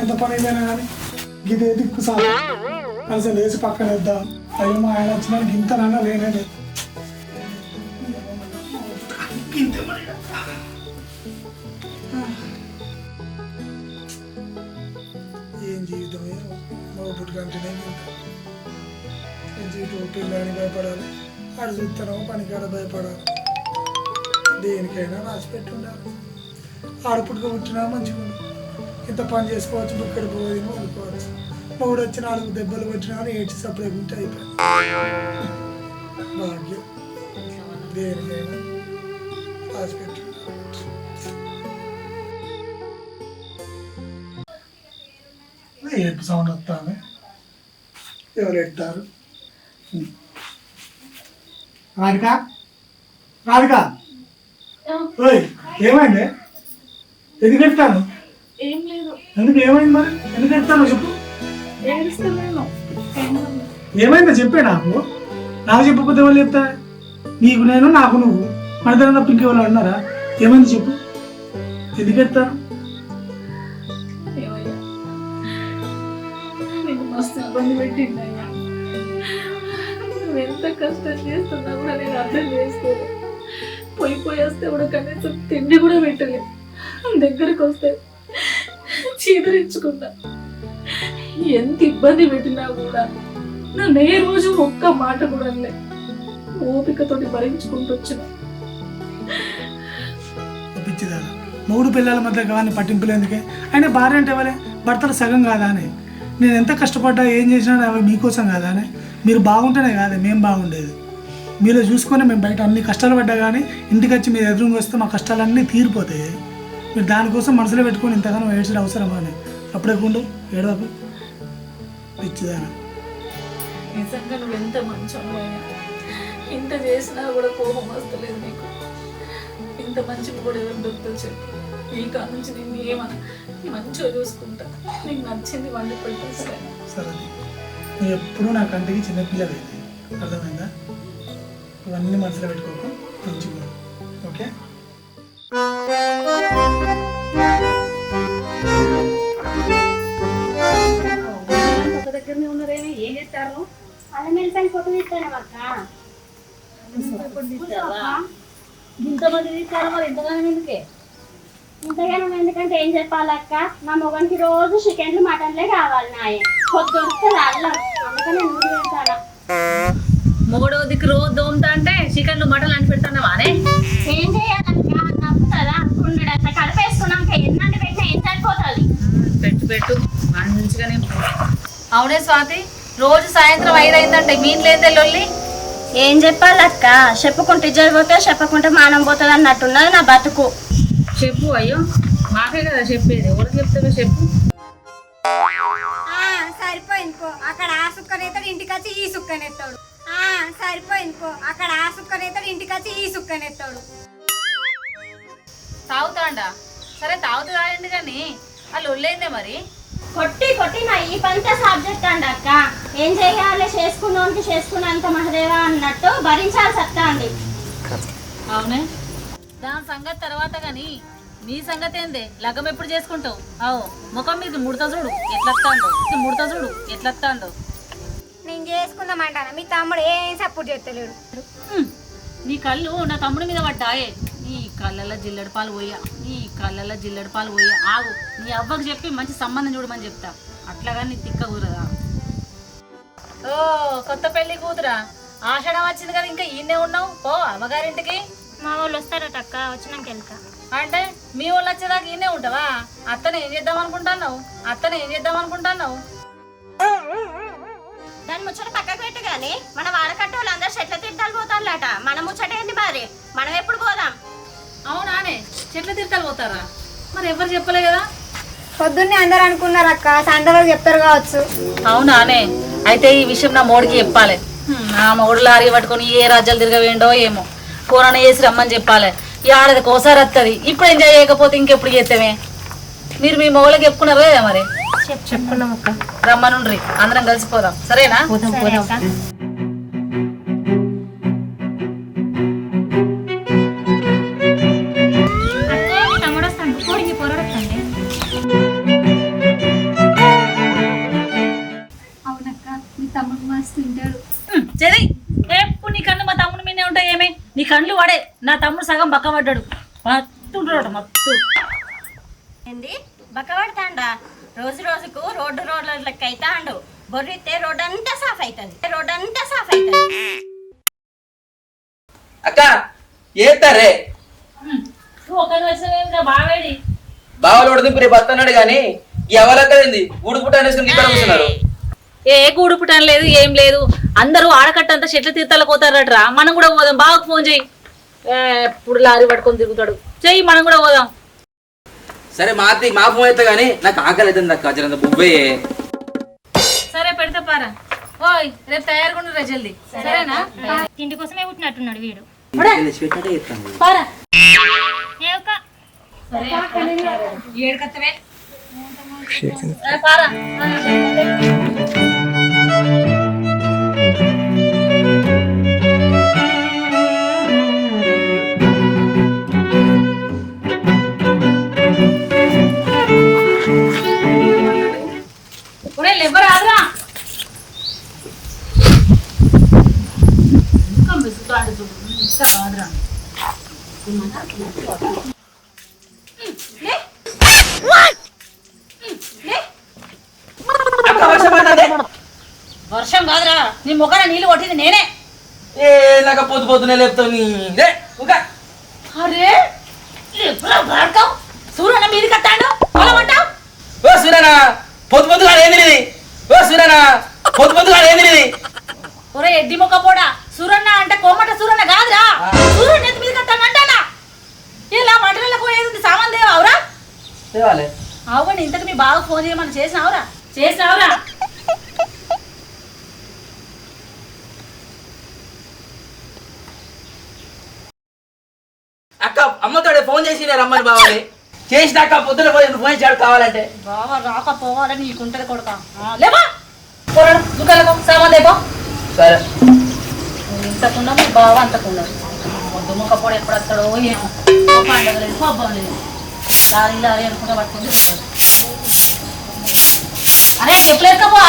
ఎంత పని ఏదైనా కానీ గిదే దిక్కు సార్? అసలు లేచి పక్కన వేద్దాం. అయ్యో మా ఆయన వచ్చిన గింతనన్నా లేనే లేదు. ఏం జీవితం మగ పుట్టుకంటేనే గింత జీవితం? పిల్లని భయపడాలి. ఆడు చూస్తానో పనికాడ భయపడాలి. దేనికైనా రాసి పెట్టి ఉండాలి పుట్టినా మంచిగా ఉంది. ఇంత పని చేసుకోవచ్చు బుక్కడి పోయి వదులుకోవచ్చు మూడు వచ్చి నాలుగు దెబ్బలు కొట్టినా కానీ ఏడ్చి సపరేట్ ఉంటే అయిపోయింది. భాగ్యం. దేనికైనా ఉండాలి. ఏడుపు సౌండ్ వస్తాను ఎవరు ఎడతారు? రాధిక? రాధిక? ఓయ్ ఏమైంది? ఎందుకు ఎడతాను ఏం లేదు. ఎందుకు ఏమైంది మరి? ఎందుకు ఎడతాను చెప్పు. ఏమైందో? చెప్పే నాకు. నాకు చెప్పకపోతే వాళ్ళు చెప్తా నీకు నేను నాకు నువ్వు. మన దగ్గర తప్ప ఇంకెవరు అన్నారా ఏమైంది చెప్పు. ఎందుకు ఎడతాను ఇబ్బంది పెట్టిందయ్యా. ఎంత కష్టం చేస్తున్నా కూడా నేను అర్థం చేసుకోలే పోయి పోయి వస్తే కూడా కనీసం తిండి కూడా పెట్టలే దగ్గరకు వస్తే చీదరించుకున్నా ఎంత ఇబ్బంది పెట్టినా కూడా నన్ను ఏ రోజు ఒక్క మాట కూడా ఓపికతోటి భరించుకుంటూ వచ్చిన. మూడు పిల్లల మధ్య కానీ పట్టింపులు ఎందుకే? ఆయన భార్య అంటే వాళ్ళే భర్తలు సగం కాదా అని. నేను ఎంత కష్టపడ్డా ఏం చేసినా అవి మీకోసం కాదా అని. మీరు బాగుంటేనే కాదే మేము బాగుండేది. మీరు చూసుకొని మేము బయట అన్ని కష్టాలు పడ్డా కానీ ఇంటికి వచ్చి మీరు ఎదురుగా వస్తే మా కష్టాలన్నీ తీరిపోతాయి. మీరు దానికోసం మనసులో పెట్టుకొని ఇంతగానో ఏడ్చిన అవసరమా అని అప్పుడే కుండు ఏడవకు. పిచ్చిదానా. నిజంగా నువ్వు ఎంత మంచోడు ఇంత చేసినా కూడా కోపం వస్తలేదు నీకు. ఇంత మంచి కూడా ఎవరు దొరుకుతుంది చెప్పు. ఈ కాడ నుంచి నేను ఏమన్నా మంచిగా చూసుకుంటా. నీకు నచ్చింది వండి పెడతా సరే. నువ్వు ఎప్పుడూ నా కంటికి చిన్నపిల్లవి అర్థమైందా? ఇవన్నీ మనసులో పెట్టుకోకు మంచిగా ఓకే? అలా మెలిపని ఫోటో తీస్తాను అక్క. ఇంతమంది తీస్తారు మరి? ఇంతగానం ఎందుకే? ఇంతగానో ఎందుకంటే ఏం చెప్పాలక్క నా మొగనికి రోజు చికెన్లు మటన్లే కావాలి నాయ. అల్లం అందుకని నూనె మూడో దిక్కు రోజు దోమతా అంటే చికెన్లు మటన్ అని పెడతాను వానే ఏం చేయాలక్క నప్పుతుందా అనుకున్నాడు అట్లా కలిపేసుకున్నాక ఎన్నంటే పెట్టినా ఏం సరిపోతుంది? పెట్టు పెట్టు. మంచిగానే అవునే స్వాతి? రోజు సాయంత్రం ఐదు అయిందంటే మీ ఇంట్లో ఏందే లొల్లి? ఏం చెప్పాలక్క? చెప్పుకుంటే ఇజ్జలు పోతే చెప్పకుంటే మానం పోతుంది అన్నట్టున్నది నా బతుకు. చెప్పు అయ్యో మాకే కదా చెప్పేది. ఎవరికి చెప్తావో చెప్పు. సరిపోయింది పో అక్కడ ఆ సుక్కనెత్తాడు ఇంటికి వచ్చి ఈ సుక్కనెత్తాడు. ఆ సరిపోయింది పో అక్కడ ఆ సుక్కనెత్తాడు ఇంటికి వచ్చి ఈ సుక్కనెత్తాడు. తాగుతాండా? సరే తాగుతూ తాగండి కానీ వాళ్ళు ఒళ్ళైందే మరి? కొట్టి కొట్టి నా ఈ పంచ సబ్జెక్ట్ అండి అక్క. ఏం చేయాలి? చేసుకున్నోనికి చేసుకున్నంత మహదేవా అన్నట్టు భరించాల్సి వస్తుంది అవునే? దాని సంగతి తర్వాత కానీ నీ సంగతి ఏందే? లగ్గం ఎప్పుడు చేసుకుంటావు? అవు ముఖం మీద ముడత చూడు. ఎట్లొస్తాందో ఇది ముడత చూడు. ఎట్లొస్తాందో నేను చేసుకుందామంటాను? మీ తమ్ముడు ఏం సపోర్ట్ చేస్తలేడు. నీ కళ్ళు నా తమ్ముడి మీద పడ్డాయే. నీ కళ్ళల్లో జిల్లెడు పాలు పోయా నీ కళ్ళల్లో జిల్లెడు పాలు పోయా ఆగు. నీ అవ్వకు చెప్పి మంచి సంబంధం చూడమని చెప్తా. అట్లాగా నీ తిక్క కూరదా? ఓ కొత్త పెళ్ళి కూతురా? ఆషాఢం వచ్చింది కదా ఇంకా ఈయనే ఉన్నావు? పో అమ్మగారింటికి. మా వాళ్ళు వస్తారట అక్క వచ్చినాక వెళ్తా. అంటే మీ వాళ్ళు వచ్చేదాకా ఈయనే ఉంటావా? అత్తను ఏం చేద్దాం అనుకుంటున్నావు? అత్తను ఏం చేద్దాం అనుకుంటున్నావు? దాని ముచ్చట పక్కకు పెట్టు కానీ మన వాడకట్ట వాళ్ళందరూ చెట్ల తీర్థాలు పోతారులట మన ముచ్చట ఏంది మరి? మనం ఎప్పుడు పోదాం? అవునానే చెట్ల తీర్థాలు పోతారా మరి ఎవరు చెప్పలే కదా పొద్దున్నే అందరు అనుకున్నారు అక్క సందలో చెప్తారు కావచ్చు అవునానే అయితే ఈ విషయం నా మోడికి చెప్పాలి నా మొగుడు లారీ పట్టుకొని ఏ రాజ్యాలు తిరగవేండో ఏమో కూరన చేసి రమ్మని చెప్పాలి ఈ ఆడది కోసారి వస్తుంది ఇప్పుడు ఎంజాయ్ చేయకపోతే ఇంకెప్పుడు చేస్తామే మీరు మీ మొగుళ్ళకి చెప్పుకున్నారు కదా మరి చెప్పుకున్నాం అక్క రమ్మనుండ్రి అందరం కలిసిపోదాం సరేనా పోదాం పోదాం మీ తమ్ముడు మస్తు చదివి ఎప్పుడు నీ కళ్ళు మా తమ్ముడు మీదే ఉంటాయి ఏమే? నీ కళ్ళు వాడే. నా తమ్ముడు సగం బక్క పడ్డాడు. మత్తు. ఏంది? బక్క పడతాండా? రోజు రోజుకు రోడ్డు రోడ్ల లెక్క అవుతాండు బొర్రితే రోడ్ అంతా సాఫ్ అవుతుంది రోడ్ అంతా సాఫ్ అవుతుంది అక్క ఏతారే బావలోడు దింపు రేపు వస్తున్నాడు కానీ ఎవరక్కడింది గుడుపుట ఇక్కడ కూర్చున్నారు. ఏ గూడు పుట్టం లేదు ఏం లేదు. అందరూ ఆడకట్టంతా చెట్ల తీర్థాలకు పోతారట్రా మనం కూడా పోదాం. బావకు ఫోన్ చెయ్యి ఏ, ఇప్పుడు లారీ పట్టుకొని తిరుగుతాడు. చెయ్యి మనం కూడా పోదాం. సరే మా అత్త మా ఫోన్ అయితే కానీ నాకు ఆకలి అవుతుంది అక్క జరంత సరే పెడతా పారా. ఓయ్ రేపు తయారుగా ఉండు రే జల్దీ. సరేనా? తిండి కోసమే పుట్టినట్టున్నాడు వీడు. పారా. ఏ ఒక్క ఏడుకత్తవే? పారా. వర్షం కాదురా. నీ ముఖాన నీళ్ళు కొట్టింది నేనే. ఏ నాకు పొద్దు పొద్దునే లేపుతావు నీ రే, ఇంకా అరే ఎప్పుడో భార్గవ్ సూర్యన మీది కట్టాడు పొలమంటావు? ఓ సూరనా పొద్దు పొద్దుగా ఏంది ఓ సూరనా పొద్దు పొద్దుగా ఏంది ఇది ఒరే ఎడ్డి మొక్క పోడా? సూరన్న అంటే కోమట సూరన్న కాదురా. సూర్యుని ఎత్తి మీద కట్టానంటానా ఇలా మంటలకు పోయేది సామాన్ దేవావురా తేవాలి అవును ఇంతకు మీ బాగా ఫోన్ చేయమని చేసినావురా? చేసినావురా అక్క అమ్మతోడే ఫోన్ చేసి నేను రమ్మని బావాలి చేసిన అక్క పొద్దున పోయి ఫోన్ చేయాడు కావాలంటే బావ రాకపోవాలని నీకుంటది కొడక లేవా? పోరాడు దుకాణకు సామాన్ దేపో సరే. ఇంతకుండా మీ బావ అంతకుండా వద్దు ముఖ పొడి ఎప్పుడు వస్తాడో ఏమో. ఓ పండగ లేదు పబ్బం లేదు. లారీ లారీ అనుకుంటే పట్టుకుని తిరుగుతాడు. అరే చెప్పులు ఎక్కపో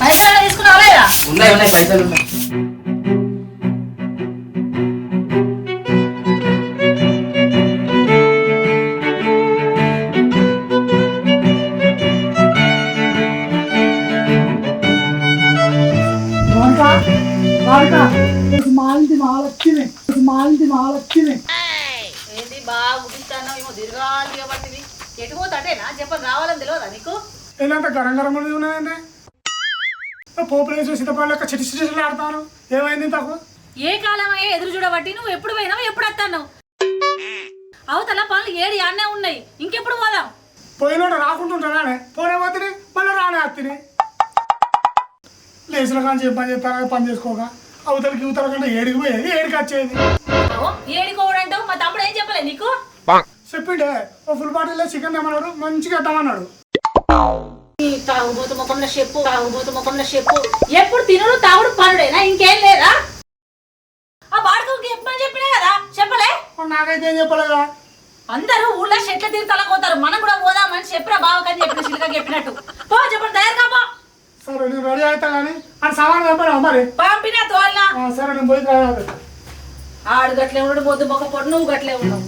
పైసలు తీసుకున్నావా లేదా? ఉన్నాయి ఉన్నాయి పైసలు ఉన్నాయి. బాగా గుడిస్తాను ఏమో ఎటు చెప్పని రావాలని తెలియదా నీకు? గరం గరం ఉన్నది ఉన్నదండి పోపులు వేసి సీతపాలు లెక్క చిటి ఆడతాను. ఏమైంది తక్కువ ఏ కాలమయ్యే ఎదురు చూడబట్టి నువ్వు ఎప్పుడు పోయినావు? ఎప్పుడు వస్తాను అవతల పనులు ఏడు యాన్నే ఉన్నాయి. ఇంకెప్పుడు పోదాం? పోయినోడు రాకుంటుంటానే పోనే పోతుంది మళ్ళీ రానే అత్తిని లేచిన కానీ పని చేస్తాను పని చేసుకోక అవతలకి యువతల కంటే ఏడికి పోయేది ఏడికి వచ్చేది. నీకు? చెప్పిండే. ఓ ఫుల్ బాటిల్లో చికెన్ తెమ్మన్నాడు. మంచిగా పెట్టమన్నాడు ఈ తాగుబోతు ముఖంలో చెప్పు తాగుబోతు ముఖంలో చెప్పు. ఎప్పుడు తినుడు తాగుడు పనుడేనా? ఇంకేం లేదా? ఆ వాడుకోకి చెప్పమని చెప్పినా కదా? చెప్పలే? నాకైతే ఏం చెప్పలేదా? అందరూ ఊళ్ళో చెట్ల తీర్థాలకు పోతారు. మనం కూడా పోదామని చెప్పిరా బావకని చెప్పిన చిలుక చెప్పినట్టు. పో చెప్పండి తయారు కాపో. సరే నేను రెడీ అవుతా కానీ అని సామాన్ తెమ్మన్నా మరి? పంపినా తోలినా. సరే నేను పోయి ఆడు గట్లే ఉండడు మొద్దు మొక్క పొట్టు నువ్వు గట్లే ఉన్నావు.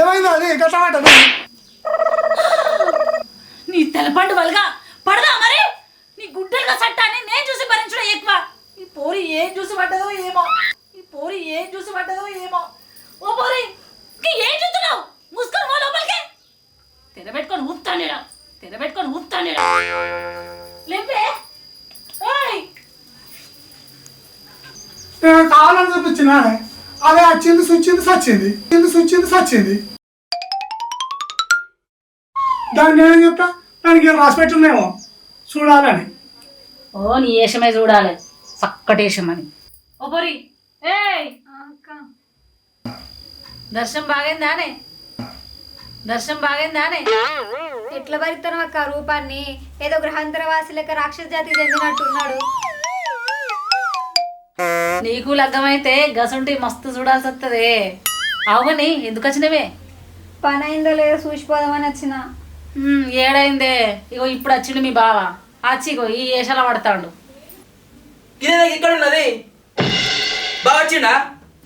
ఏమైంది అది? గట్ల పడ్డది నీ తెలపండు వల్గా పడదా మరి? నీ గుడ్డలుగా సట్టాన్ని నేను చూసి భరించడం ఎక్కువ. ఈ పోరి ఏం చూసి పడ్డదో ఏమో. ఈ పోరి ఏం చూసి పడ్డదో ఏమో. ఓ పోరి నీ ఏం చూస్తున్నావు? ముసుకొని పో లోపలికి. తెరబెట్టుకొని ఊపుతాను తెరబెట్టుకొని ఊపుతాను లేపే. నేను కావాలని చూపించిన? అదే వచ్చింది సుచ్చింది సచ్చింది. చింది సుచ్చింది సచ్చింది. దాన్ని నేనేం చెప్తా? దానికి ఏం రాసి పెట్టున్నాయేమో? చూడాలని. ఓ నీ ఏషమే చూడాలి. చక్కటేషమని ఓ పొరి. ఏయ్! దర్శనం బాగైందానే? దర్శనం బాగైందానే? ఎట్లా భరిస్తాను అక్క రూపాన్ని? ఏదో గ్రహాంతర వాసి లెక్క రాక్షస జాతికి చెందినట్టున్నాడు. నీకు లగ్గమైతే గసుంటి మస్తు చూడాల్సి వస్తుంది అవుని ఎందుకు వచ్చినవే పని అయిందో లేదో చూసిపోదామని వచ్చిన ఏడైందే? ఇగో ఇప్పుడు వచ్చిండు మీ బావ. వచ్చి ఇగో ఈ ఏషాల పడతాడు. ఇక్కడ ఉన్నది. బాగా వచ్చిండా?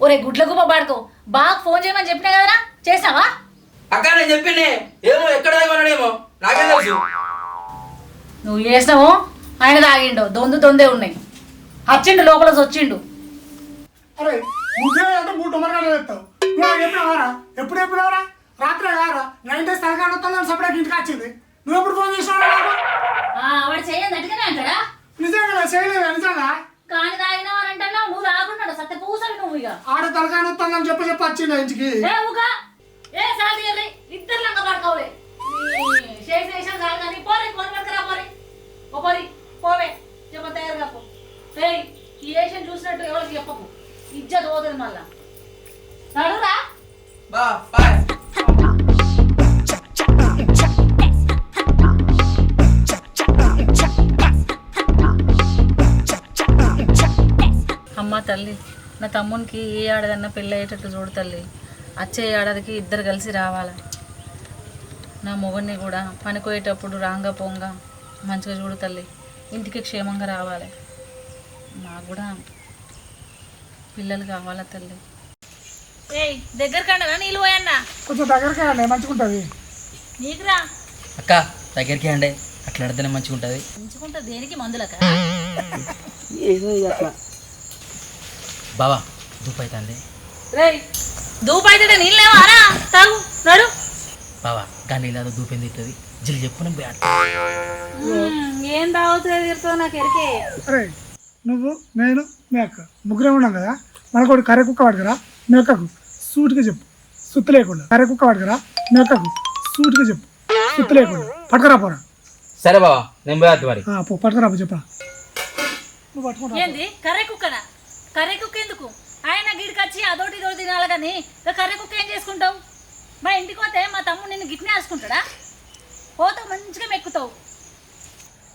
ఒరే గుడ్ల గుప్ప పాడుకో. బాగా ఫోన్ చేయమని చెప్పినా కదరా? చేసావా? అక్క నేను చెప్పింది. ఏమో ఎక్కడ నాకేం తెలుసు. నువ్వు చేసినావు? ఆయన తాగిండు. దొందు దొందే ఉన్నాయి. వచ్చిండు లోపల వచ్చిండు అరే అంటే మూడు టొమరకాలు చెప్తావు. నువ్వు నాకు చెప్పినావారా? ఎప్పుడు చెప్పినావరా? రాత్రే కారా నైన్ డేస్ తలకాడ వస్తుందని సపరేట్ ఇంటికి వచ్చింది. నువ్వు ఎప్పుడు ఫోన్ చేసినావు నాకు? వాడు చేయండి అటుకనే అంటాడా? నిజంగా చేయలేదు? నిజంగా? కాని తాగినావు అని అంటున్నావు నువ్వు తాగున్నాడు సత్య పూసలు నువ్వు ఇక. ఆడ తలకాయ వస్తుందని చెప్పి చెప్పి వచ్చింది ఇంటికి? ఏ ఊగా ఏ సార్ తీయర్రి ఇద్దరు లంగ పడుకోలే చేసిన విషయం కాదు కానీ పోరే కొని పట్టుకురా పోరే ఓ పోరి పోవే. చెప్ప ఏషన్ చూసినట్టు ఎవరికి చెప్పకు. ఇజ్జత్ పోతుంది మళ్ళా. నడురా బా బాయ్. అమ్మ తల్లి నా తమ్మునికి ఏ ఏడాదన్నా పెళ్ళి అయ్యేటట్టు చూడు తల్లి. వచ్చే ఏడాదికి ఇద్దరు కలిసి రావాలి? నా మొగన్ని కూడా పనికోయేటప్పుడు రాంగా పోంగా మంచిగా చూడు తల్లి. ఇంటికి క్షేమంగా రావాలి. నాకు కూడా పిల్లలు కావాలా తల్లి? ఏయ్ దగ్గర నీళ్ళు పోయన్నా? కొంచెం దగ్గరకే అండి మంచిగుంటుంది. నీకురా? అక్క దగ్గరికి అండి అట్లా ఆడితేనే మంచిగా ఉంటుంది ఉంచుకుంటా దేనికి? మందులక? బావా దూపు అవుతుంది రేయ్ దూపైతే నీళ్ళేవారా తాగు నడు. బావా కానీ ఇలా దూపింది అవుతుంది జిల్ చెప్పు నేను పోయి ఆడతా. ఏం తాగుతుంది నాకు ఎరికే. నువ్వు నేను మీ అక్క ముగ్గురే ఉన్నాం కదా? మనకు ఒకటి కర్రె కుక్క పడకరా మీ అక్కకు సూటిగా చెప్పు. సుత్తు లేకుండా. కర్రె కుక్క పడకరా మీ అక్కకు సూటిగా చెప్పు. సుత్తు లేకుండా. పట్టుకరా పోరా. సరే బావా నేను పోయి మరి. ఆ, పో పట్టుకరా పో చెప్పరా. నువ్వు పట్టుకుంటా. ఏంది? కర్రీ కుక్కనా కర్రీ కుక్క ఎందుకు? ఆయన గిడికి వచ్చి అదోటి ఇదోటి తినాలి కానీ ఇక కర్రీ కుక్క ఏం చేసుకుంటావు? మా ఇంటికి పోతే మా తమ్ముడు నిన్ను గిట్నే వేసుకుంటాడా పోతావు మంచిగా మెక్కుతావు.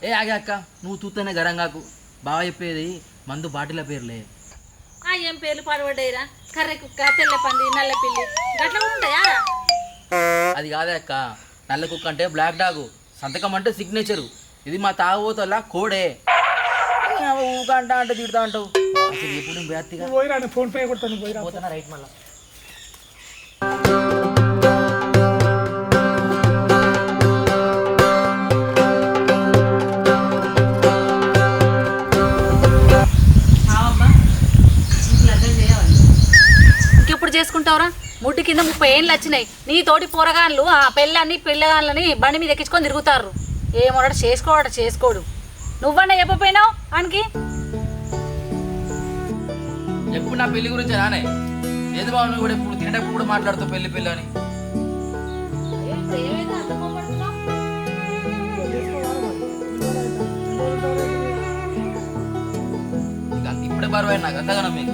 ఏ ఆగే అక్క. నువ్వు తూతనే గరంగాకు బావ చెప్పేది మందు బాటిల పేర్లే. ఆ ఏం పేర్లు పాడబడ్డాయిరా? కర్రీ కుక్క తెల్ల పంది నల్ల పిల్లి. గట్ల కూడా ఉంటాయా అది కాదే అక్క. నల్ల కుక్క అంటే బ్లాక్ డాగ్. సంతకం అంటే సిగ్నేచరు ఇది మా తాగుబోతల్లా కోడే. ఊగా అంటా అంటే తిడతా అంటావు. నేను బ్యాత్తిగా ఫోన్ పే కొడతాను పోతున్నా రైట్ మళ్ళా? ముడ్డి కింద ముప్పై ఏళ్ళు వచ్చినాయి. నీ తోటి పోరగాన్లు ఆ పెళ్ళాన్ని పిల్లగాన్లని బండి మీద ఎక్కించుకొని తిరుగుతారు. ఏమోడ చేసుకోవడ చేసుకోడు. నువ్వన్నా చెప్పపోయినావు ఆయనకి ఎప్పుడు నా పెళ్ళి గురించి నానే లేదు బాబు నువ్వు కూడా ఎప్పుడు తినేటప్పుడు కూడా మాట్లాడుతావు పెళ్ళి పెళ్ళి అని ఇప్పుడే బరువు నాకు అంతగానో మీకు.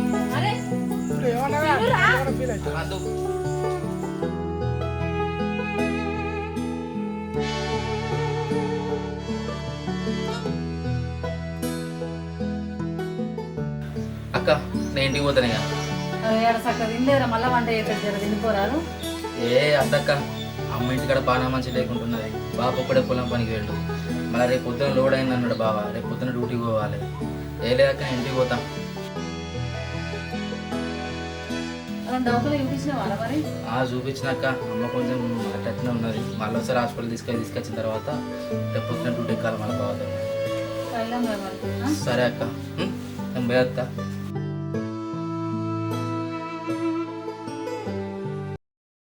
నేను ఇంటికి పోతానే కదా. ఏడ చక్కగా తినలేదురా మళ్ళా వంట చేసేది జర తినిపోరాదు ఏ అద్దక్క అమ్మ ఇంటికాడ బాగా మంచి లేకుంటున్నది. బాబు ఒక్కడే పొలం పనికి వెళ్ళు మళ్ళీ రేపు పొద్దున లోడ్ అయింది అన్నాడు బాబా రేపు పొద్దున డ్యూటీకి పోవాలి. ఏ లేదక్క నేను ఇంటికి పోతాం. చూపించినాక అమ్మ కొంచెం అట్టనే ఉన్నది. మళ్ళీ ఒకసారి హాస్పిటల్ తీసుకొని తీసుకొచ్చిన తర్వాత రేపు పొద్దున డ్యూటీ ఎక్కాలి మళ్ళీ బాగా వెళ్ళాం కదా మరి ఆ? సరే అక్క? నేను పోయేస్తా